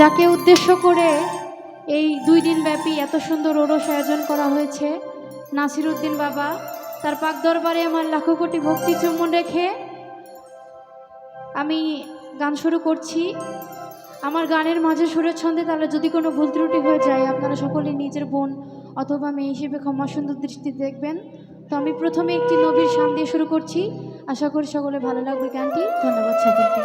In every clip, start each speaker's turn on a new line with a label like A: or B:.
A: যাকে উদ্দেশ্য করে এই দুই দিন ব্যাপী এত সুন্দর ওরস আয়োজন করা হয়েছে, নাসির উদ্দিন বাবা, তার পাক দরবারে আমার লাখো কোটি ভক্তি চুম্বন রেখে আমি গান শুরু করছি। আমার গানের মাঝে সুরের ছন্দে তাহলে যদি কোনো ভুল ত্রুটি হয়ে যায়, আপনারা সকলে নিজের বোন অথবা মেয়ে হিসেবে ক্ষমা সুন্দর দৃষ্টি দেখবেন। তো আমি প্রথমে একটি নবীর সান দিয়ে শুরু করছি। আশা করি সকলে ভালো লাগবে গানটি। ধন্যবাদ সকলকে।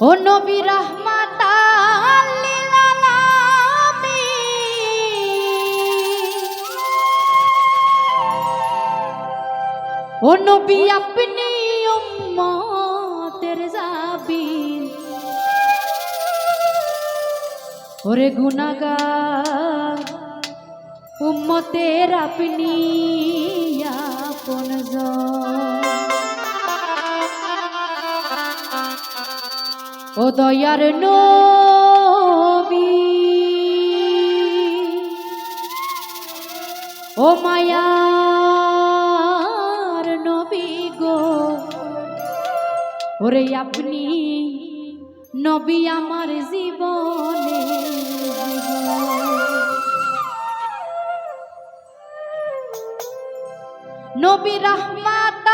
A: ও নবী রহমাতাল ও নবী আপনি উম্মতের জাবিন। ওরে গুনাগার উম্মতের আপনি আপন ও দয়ার নবী। ও মায়ার নবী গো। ওরে আপনি নবী আমার জীবনে। নবী রহমাত